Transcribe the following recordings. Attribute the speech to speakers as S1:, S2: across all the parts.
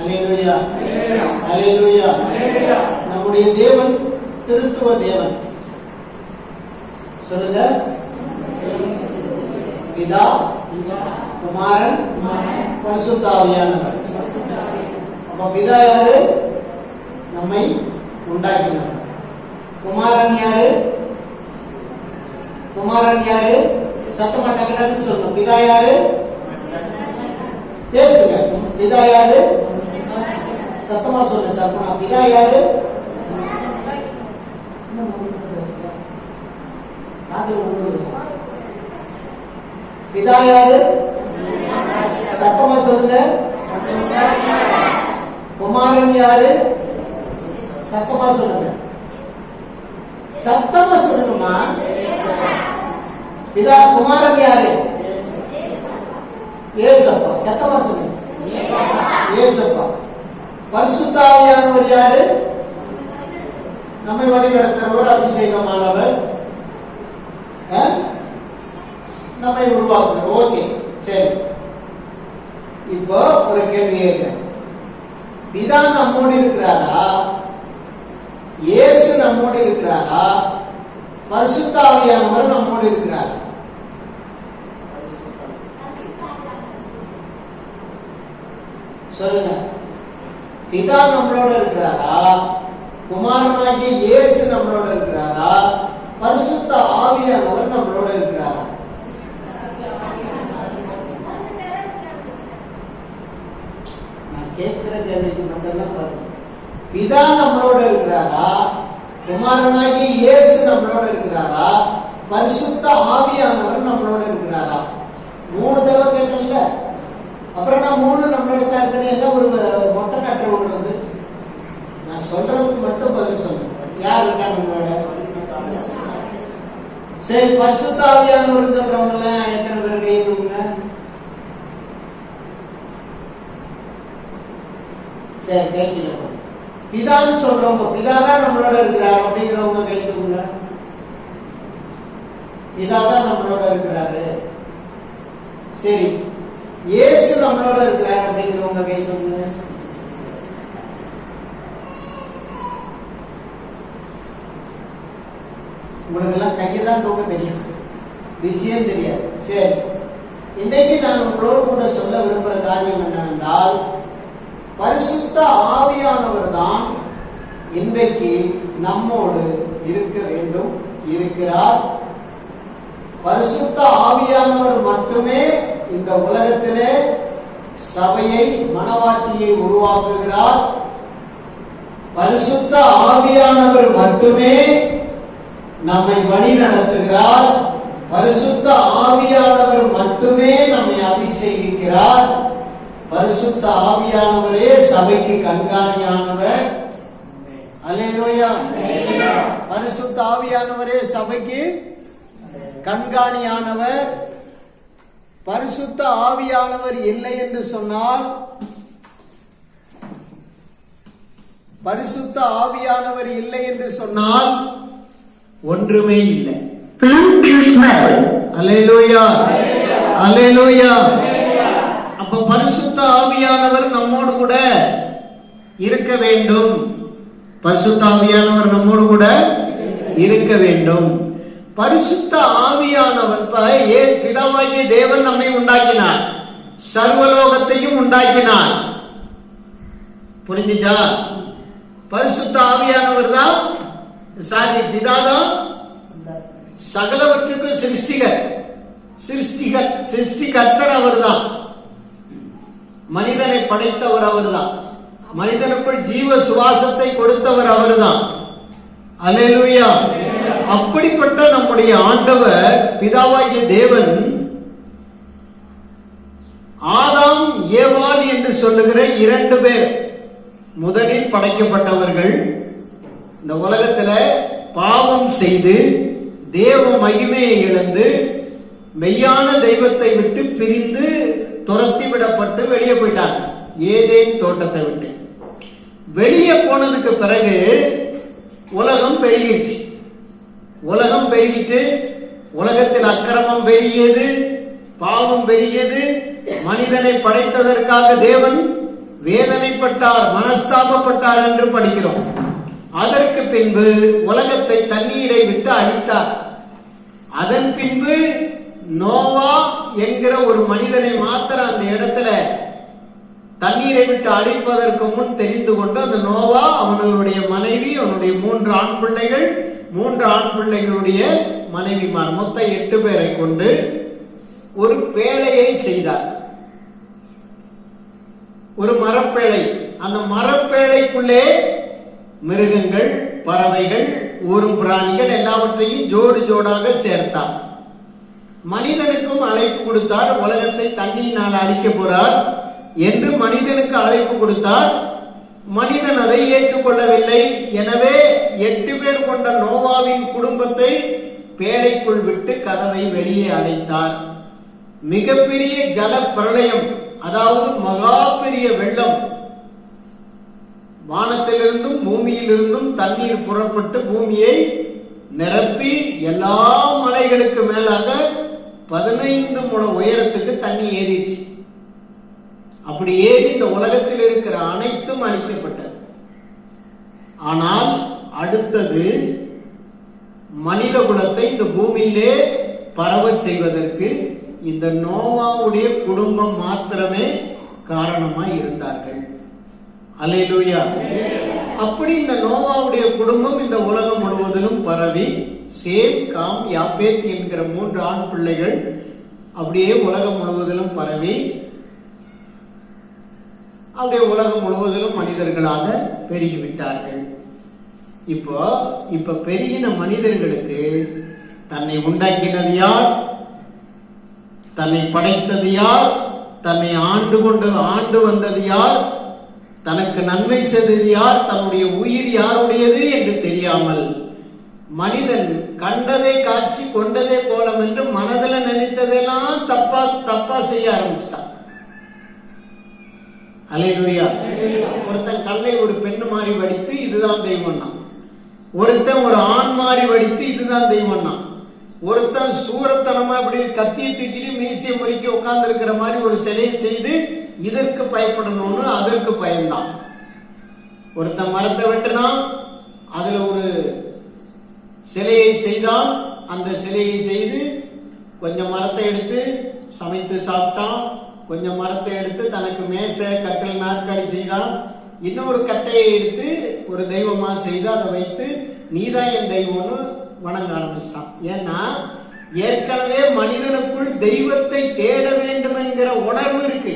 S1: அல்லேலூயா அல்லேலூயா நம்முடைய தேவன் திருத்துவ தேவன். சொல்லுங்க. பிதா குமாரன் பரிசுத்தாவியானவர். அப்ப பிதா யாரு? நம்மை உண்டாக்கினார். குமாரன் யாரு? குமாரன் யாரு? சத்தமா டக்குன்னு சொல்லணும் பிதா யாரு? பேசுங்க. பிதா யாரு? சத்தமா சொல்லு சார். பிதா யாரு? பிதா யாரு? சத்தமா சொல்லுங்க. குமாரன் யாரு? சத்தமா சொல்லுங்க. சத்தமா சொல்லுங்கம்மா. பிதா குமாரன் யாரு? ஏசப்பா. சத்தமா சொல்லுங்க. ஏசப்பா. பரிசுத்தாவியானவர் யாரு? நம்மை வழிநடத்துறவர் அபிஷேகமானவர். நம்மை உருவாக்குறவர். ஓகே சரி. இப்போ ஒரு கேள்வி கேட்கிறேன். பிதா நம்மோடு இருக்கிறாரா? இயேசு நம்மோடு இருக்கிறாரா? பரிசுத்தாவியானவர் நம்மோடு இருக்கிறாரா? சொல்லுங்க. பிதா நம்மளோட இருக்கிறாரா? குமாரனாகிய இயேசு நம்மளோட இருக்கிறாரா? பரிசுத்த ஆவியானவர் நம்மளோட இருக்கிறாரா? நான் கேட்கிற கேள்விக்கு மட்டும்தான் பாருங்க பிதா நம்மளோட இருக்கிறாரா? குமாரனாகி இயேசு நம்மளோட இருக்கிறாரா? பரிசுத்த ஆவியானவர் நம்மளோட இருக்கிறாரா? மூணு தடவை கேட்டல அப்புறம் நான் மூணு நம்மளோட தான் இருக்கணும். என்ன ஒரு மொட்டை நட்டுற விடுறது? நான் சொல்றதுக்கு மட்டும் பதில் சொல்லுங்க யார் இருக்கா நம்மளோட சரி பரிசுத்த சொல்றவங்கள எத்தனை பேர் கை சரி கைக்கில பிதான்னு சொல்றவங்க பிதா தான் நம்மளோட இருக்கிறார் அப்படிங்கிறவங்க கை பிதா தான் நம்மளோட இருக்கிறாரு. சரி இயேசு நம்மளோட இருக்கிறார் அப்படிங்கிறவங்க கை தூங்க உங்களுக்கு எல்லாம் கையை தான் தூக்க தெரியும். விஷயம் தெரியாது. சரி. இன்னைக்கு நான் உங்களோடு கூட சொல்ல விரும்புகிற காரியம் என்னவென்றால் பரிசுத்த ஆவியானவர் தான் இன்றைக்கு நம்மோடு இருக்க வேண்டும் இருக்கிறார். பரிசுத்த ஆவியானவர் மட்டுமே இந்த உலகத்திலே சபையை மனவாட்டியை உருவாக்குகிறார். பரிசுத்த ஆவியானவர் மட்டுமே நம்மை வழி நடத்துகிறார். பரிசுத்த ஆவியானவர் மட்டுமே நம்மை அபிஷேகிக்கிறார். பரிசுத்த ஆவியானவரே சபைக்கு கண்காணியானவர். அல்லேலூயா. பரிசுத்த ஆவியானவரே சபைக்கு கண்காணியானவர். பரிசுத்த ஆவியானவர் இல்லை என்று சொன்னால் பரிசுத்த ஆவியானவர் இல்லை என்று சொன்னால் ஒன்றுமே இல்லை. அல்லேலூயா அல்லேலூயா அப்ப பரிசுத்த ஆவியானவர் நம்மோடு கூட இருக்க வேண்டும். பரிசுத்த ஆவியானவர் நம்மோடு கூட இருக்க வேண்டும். பரிசுத்த ஆவியானவர் ஏன் பிதாவாகிய தேவன் நம்மை உண்டாக்கினார். சர்வலோகத்தையும் உண்டாக்கினார். புரிஞ்சுச்சா? பரிசுத்த ஆவியானவர் தான் சாரி பிதாதான் சகலவற்றுக்கும் சிருஷ்டிகர். சிருஷ்டிகர் சிருஷ்டிகர்த்தர் அவர்தான் மனிதனை படைத்தவர் அவர்தான் மனிதனுக்குள் ஜீவ சுவாசத்தை கொடுத்தவர் அவர்தான் அல்லேலூயா. அப்படிப்பட்ட நம்முடைய ஆண்டவர் பிதாவாகிய தேவன் ஆதாம் ஏவாள் என்று சொல்லுகிற இரண்டு பேர் முதலில் படைக்கப்பட்டவர்கள். இந்த உலகத்துல பாவம் செய்து தேவ மகிமையை இழந்து மெய்யான தெய்வத்தை விட்டு பிரிந்து துரத்தி விடப்பட்டு வெளியே போயிட்டாங்க. ஏதேன் தோட்டத்தை விட்டு. வெளியே போனதுக்கு பிறகு உலகம் பெருகிடுச்சு. உலகம் பெருகிட்டு உலகத்தில் அக்கிரமம் பெருகியது பாவம் பெருகியது மனிதனை படைத்ததற்காக தேவன் வேதனைப்பட்டார் மனஸ்தாபப்பட்டார் என்று படிக்கிறோம். அதற்கு பின்பு உலகத்தை தண்ணீரை விட்டு அழித்தார் அதன் பின்பு நோவா என்கிற ஒரு மனிதனை மாத்திர அந்த இடத்துல தண்ணீரை விட்டு அழிப்பதற்கு முன் தெரிந்து கொண்டு அந்த நோவா அவனுடைய மனைவி அவனுடைய மூன்று ஆண் பிள்ளைகள் மூன்று ஆண் பிள்ளைகளுடைய மனைவிமார் மொத்தம் எட்டு பேரை கொண்டு ஒரு பேழையை செய்தார். ஒரு மரப்பேழை. அந்த மரப்பேழைக்குள்ளே மிருகங்கள் பறவைகள் ஊரும் பிராணிகள் எல்லாவற்றையும் ஜோடு ஜோடாக சேர்த்தார். மனிதனுக்கும் அழைப்பு கொடுத்தார் உலகத்தை தண்ணியினால் அழிக்க போறார் என்று மனிதனுக்கு அழைப்பு கொடுத்தார். மனிதன் அதை ஏற்றுக்கொள்ளவில்லை எனவே எட்டு பேர் கொண்ட நோவாவின் குடும்பத்தை பேழைக்குள் விட்டு கதவை வெளியே அடைத்தார். மிகப்பெரிய ஜல பிரளயம் அதாவது மகா பெரிய வெள்ளம். வானத்திலிருந்தும் பூமியிலிருந்தும் தண்ணீர் புறப்பட்டு பூமியை நிரப்பி எல்லா மலைகளுக்கு மேலாக பதினைந்து முழ உயரத்துக்கு தண்ணி ஏறிடுச்சு. அப்படியே இந்த உலகத்தில் இருக்கிற அனைத்தும் அழிக்கப்பட்டது. ஆனால் அடுத்தது மனித குலத்தை இந்த பூமியிலே பரவச் செய்வதற்கு இந்த நோவாவுடைய குடும்பம் மாத்திரமே காரணமாய் இருந்தார்கள். அலையிலூயா அப்படி இந்த நோவாவுடைய குடும்பம் இந்த உலகம் முழுவதிலும் பரவி சேம் காம் யாப்பேத் என்கிற மூன்று ஆண் பிள்ளைகள் அப்படியே உலகம் முழுவதிலும் பரவி அப்படியே உலகம் முழுவதிலும் மனிதர்களாக பெருகிவிட்டார்கள். இப்போ இப்ப பெருகின மனிதர்களுக்கு தன்னை உண்டாக்கினது யார்? தன்னை படைத்தது யார்? தன்னை ஆண்டு கொண்டு ஆண்டு வந்தது யார்? தனக்கு நன்மை செய்தது யார்? தன்னுடைய உயிர் யாருடையது என்று தெரியாமல் மனிதன் கண்டதை காட்சி கொண்டதே கோலம் என்று மனதில் நினைத்ததெல்லாம் தப்பா தப்பா செய்ய ஆரம்பிச்சிட்டான். அலையிலுயா. ஒருத்தன் கல்லை ஒரு பெண்ணு மாறி வடித்து இதுதான் தெய்வம்னா. ஒருத்தன் ஒரு ஆண் மாறி வடித்து இதுதான் தெய்வம்னா. ஒருத்தன் சூரத்தனமா இப்படி கத்தியை தூக்கிட்டு மீசிய முறுக்கி உட்கார்ந்து இருக்கிற மாதிரி ஒரு சிலையை செய்து இதற்கு பயப்படணும்னு அதற்கு பயந்தான் ஒருத்தன் மரத்தை வெட்டினான் அதுல ஒரு சிலையை செய்தான் அந்த சிலையை செய்து கொஞ்சம் மரத்தை எடுத்து சமைத்து சாப்பிட்டான் கொஞ்சம் மரத்தை எடுத்து தனக்கு மேசை கட்டில் நாற்காலி செய்தான் இன்னொரு கட்டையை எடுத்து ஒரு தெய்வமா செய்து அதை வைத்து நீதான் என் தெய்வம்னு வணங்க ஆரம்பிச்சிட்டான். ஏன்னா ஏற்கனவே மனிதனுக்குள் தெய்வத்தை தேட வேண்டும் என்கிற உணர்வு இருக்கு.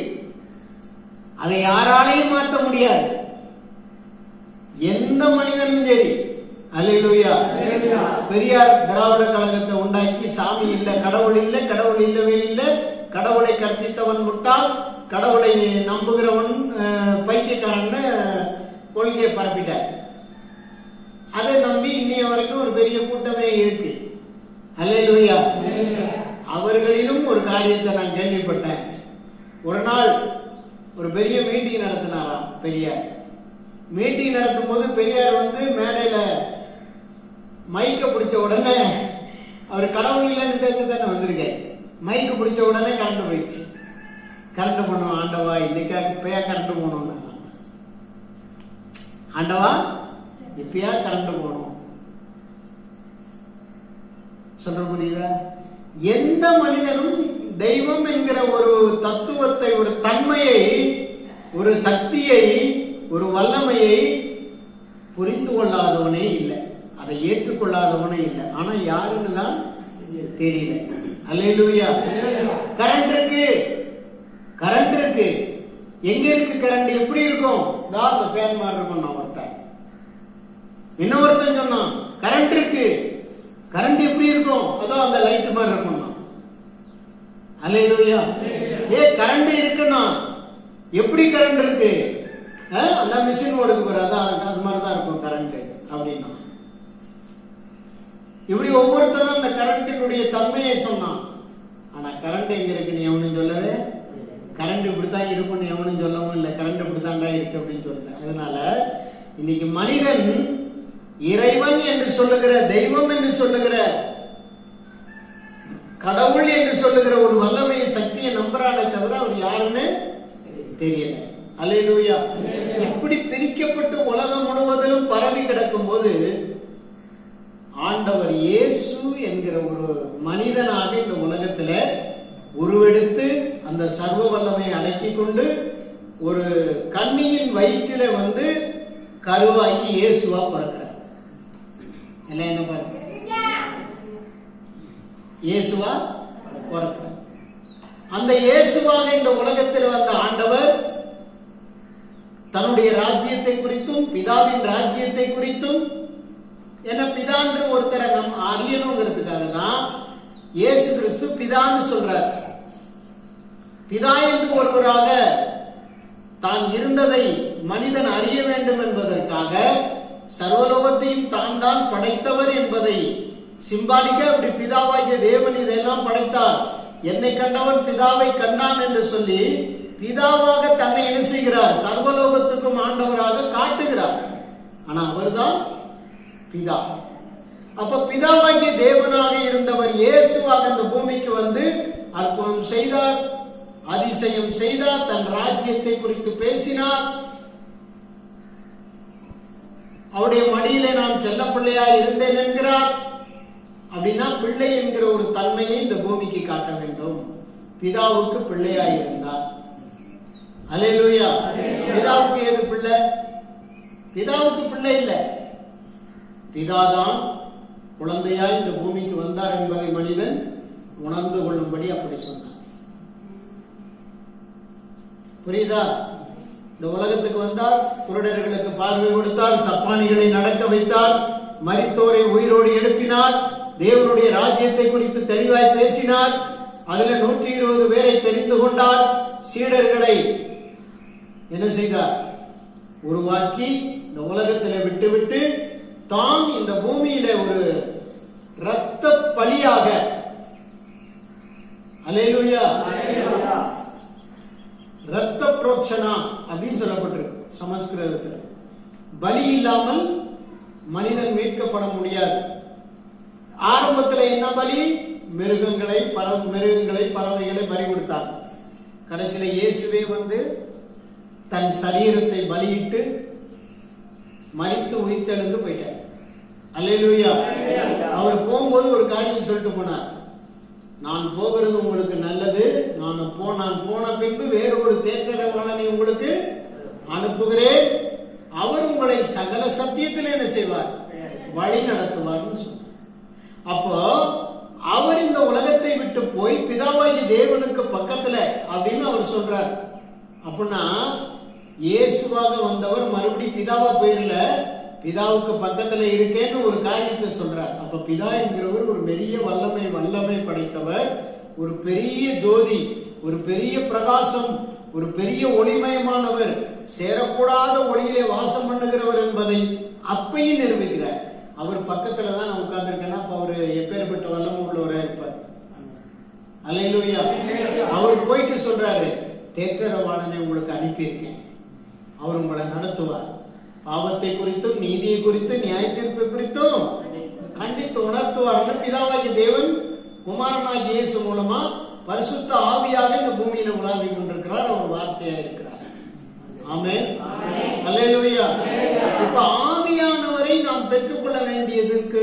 S1: அதை யாராலையும் மாற்ற முடியாது. எந்த மனிதனும் சரி. அல்லேலூயா. பெரியார் திராவிட கழகத்தை உண்டாக்கி சாமி இல்ல கடவுள் இல்ல கடவுள் இல்லவே இல்ல கடவுளை கற்பித்தவன் முட்டாள் கடவுளை நம்புகிறவன் பைத்தியக்காரன்னு கொள்கையை பரப்பிட்டார். அதை நம்பி இன்னைய வரைக்கும் ஒரு பெரிய கூட்டமே இருக்கு. அல்லேலூயா. அவர்களிலும் ஒரு காரியத்தை நான் கேள்விப்பட்டேன். ஒரு நாள் ஒரு பெரிய மீட்டிங் நடத்தினாராம் பெரியார். மீட்டிங் நடத்தும் போது பெரியார் வந்து மேடையில மைக்க பிடிச்ச உடனே அவர் கடவுள் இல்லைன்னு பேச தானே வந்திருக்காரு? மைக்கு பிடிச்ச உடனே கரண்ட் போயிடுச்சு. கரண்ட் பண்ணுவோம் ஆண்டவா இன்னைக்கா இப்பயா கரண்ட் போகணும் ஆண்டவா இப்பயா கரண்ட் போகணும் சொல்ற புரியுதா? எந்த மனிதனும் தெய்வம் என்கிற ஒரு தத்துவத்தை ஒரு தன்மையை ஒரு சக்தியை ஒரு வல்லமையை புரிந்து கொள்ளாதவனே இல்லை. அதை ஏற்றுக்கொள்ளாதவனே இல்லை. ஆனா யாருன்னு தான் தெரியல. அல்லேலூயா கரண்ட் இருக்கு. கரண்ட் இருக்கு. எங்க இருக்கு கரண்ட் எப்படி இருக்கும்? தான் அந்த ஃபேன் மாதிரி இருக்கும் நான் ஒருத்தன். இன்னொருத்தன் சொன்னான் கரண்ட் இருக்கு. கரண்ட் எப்படி இருக்கும்? அதோ அந்த லைட் மாதிரி இருக்கும் அலையிலூயா ஏ கரண்ட் இருக்குன்னா எப்படி கரண்ட் இருக்கு? ஆ, அந்த மிஷின் ஓடுது போற அதான் அது மாதிரி தான் இருக்கும் கரண்ட் அப்படின்னா. இப்படி ஒவ்வொருத்தரும் அந்த கரண்டினுடைய தன்மையை சொன்னான். ஆனா கரண்ட் எங்க இருக்குன்னு எவனும் சொல்லவே கரண்ட் இப்படித்தான் இருக்கும்னு எவனும் சொல்லவும் இல்லை. கரண்ட் இப்படித்தான்டா இருக்கு அப்படின்னு சொல்லல. அதனால இன்னைக்கு மனிதன் இறைவன் என்று சொல்லுகிற தெய்வம் என்று சொல்லுகிற கடவுள் என்று சொல்லுகிற ஒரு வல்லமையை சக்தியை நம்புறானே தவிர அவர் யாருன்னு தெரியல. அலையிலூயா இப்படி பிரிக்கப்பட்டு உலகம் முழுவதிலும் பரவி கிடக்கும் போது ஆண்டவர் இயேசு என்கிற ஒரு மனிதனாக இந்த உலகத்துல உருவெடுத்து அந்த சர்வ வல்லமை அடக்கி கொண்டு ஒரு கண்ணியின் வயிற்றில வந்து கருவாக்கி இயேசுவா பிறக்கிறார். எல்லாம் என்ன பாருங்க? இயேசுவா பிறக்கிறார். அந்த இயேசுவாக இந்த உலகத்தில் வந்த ஆண்டவர் தன்னுடைய ராஜ்யத்தை குறித்தும் பிதாவின் ராஜ்யத்தை குறித்தும் என்ன பிதான்ற ஒருத்தரை நம்ம அறியணுங்கிறதுக்காக தான் இயேசு கிறிஸ்து பிதான்னு சொல்றார். பிதா என்று ஒருவராக தான் இருந்ததை மனிதன் அறிய வேண்டும் என்பதற்காக சர்வலோகத்தையும் தான் தான் படைத்தவர் என்பதை சிம்பாலிக்க அப்படி பிதாவாகிய தேவன் இதெல்லாம் படைத்தார். என்னை கண்டவன் பிதாவை கண்டான் என்று சொல்லி பிதாவாக தன்னை என்ன செய்கிறார்? சர்வலோகத்துக்கும் ஆண்டவராக காட்டுகிறார். ஆனா அவர்தான் பிதா. அப்ப பிதாவாகிய தேவனாக இருந்தவர் இயேசுவாக இந்த பூமிக்கு வந்து அற்புதம் செய்தார் அதிசயம் செய்தார் தன் ராஜ்யத்தை குறித்து பேசினார். அவருடைய மடியிலே நான் செல்ல பிள்ளையா இருந்தேன் என்கிறார். அப்படின்னா பிள்ளை என்கிற ஒரு தன்மையை இந்த பூமிக்கு காட்ட வேண்டும். பிதாவுக்கு பிள்ளையா இருந்தார். அலையலூயா பிதாவுக்கு ஏது பிள்ளை? பிதாவுக்கு பிள்ளை இல்லை. பிதாதான் குழந்தையாய் இந்த பூமிக்கு வந்தார் என்பதை மனிதன் உணர்ந்து கொள்ளும்படி அப்படி சொன்னார் புரியுதா? இந்த உலகத்துக்கு வந்தார் குருடர்களுக்கு பார்வை கொடுத்தார் சப்பானிகளை நடக்க வைத்தார் மரித்தோரை உயிரோடு எழுப்பினார் தேவனுடைய ராஜ்யத்தை குறித்து தெளிவாய் பேசினார் அதுல நூற்றி இருபது பேரை தெரிந்து கொண்டார் சீடர்களை என்ன செய்தார்? உருவாக்கி இந்த உலகத்தில் விட்டுவிட்டு தான் இந்த பூமியில ஒரு இரத்த பலியாக அலையிலுயா. ரத்த புரோக்ஷனா அப்படின்னு சொல்லப்பட்டிருக்கு சமஸ்கிருதத்தில். பலி இல்லாமல் மனிதன் மீட்கப்பட முடியாது. ஆரம்பத்தில் என்ன பலி? மிருகங்களை பற மிருகங்களை பறவைகளை பலி கொடுத்தார். கடைசியில இயேசுவே வந்து தன் சரீரத்தை பலியிட்டு மறித்து உயிர்த்தெழுந்து போயிட்டார். அல்லேலூயா அவர் போகும்போது ஒரு காரியம் சொல்லிட்டு போனார். நான் போகிறது உங்களுக்கு நல்லது. நான் போ நான் போன பின்பு வேறு ஒரு தேற்றரவாளனை உங்களுக்கு அனுப்புகிறேன். அவர் உங்களை சகல சத்தியத்தில் என்ன செய்வார்? வழி நடத்துவார்னு சொன்னார். அப்போ அவர் இந்த உலகத்தை விட்டு போய் பிதாவாகி தேவனுக்கு பக்கத்துல அப்படின்னு அவர் சொல்றார். அப்படின்னா இயேசுவாக வந்தவர் மறுபடி பிதாவா போயிடல பிதாவுக்கு பக்கத்துல இருக்கேன்னு ஒரு காரியத்தை சொல்றார். அப்ப பிதா என்கிறவர் ஒரு பெரிய வல்லமை வல்லமை படைத்தவர். ஒரு பெரிய ஜோதி ஒரு பெரிய பிரகாசம் ஒரு பெரிய ஒளிமயமானவர் சேரக்கூடாத ஒளியிலே வாசம் பண்ணுகிறவர் என்பதை அப்பையும் நிரூபிக்கிறார். அவர் பக்கத்துல தான் நான் உட்கார்ந்துருக்கேன்னா அப்ப அவர் எப்பேற்பட்ட வல்லமை உள்ளவராக இருப்பார்? அல்லேலூயா அவர் போயிட்டு சொல்றாரு தேற்றரவாளனை உங்களுக்கு அனுப்பியிருக்கேன். அவர் உங்களை நடத்துவார். பாவத்தை குறித்தும் நீதியை குறித்தும் நியாய தீர்ப்பு குறித்தும் கண்டித்து உணர்த்துவார்கள் பிதாவாகிய தேவன் குமாரனாகிய இயேசு மூலமா பரிசுத்த ஆவியாக இந்த பூமியில உலாவி கொண்டிருக்கிறார் அவர் வார்த்தையா இருக்கிறார். ஆமே அல்லேலூயா. இப்ப ஆவியானவரை நாம் பெற்றுக்கொள்ள வேண்டியதற்கு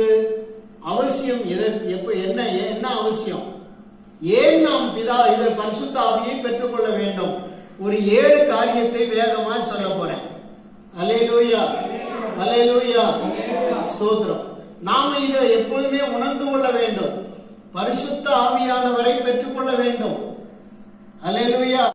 S1: அவசியம் எதற்கு எப்ப என்ன என்ன அவசியம்? ஏன் நாம் பிதா இதை பரிசுத்த ஆவியை பெற்றுக்கொள்ள வேண்டும்? ஒரு ஏழு காரியத்தை வேகமா சொல்ல போறேன். அலையலூயா அலையலூயா ஸ்தோத்திரம். நாம இதை எப்பொழுதுமே உணர்ந்து கொள்ள வேண்டும். பரிசுத்த ஆவியானவரை பெற்றுக்கொள்ள வேண்டும். அலையலூயா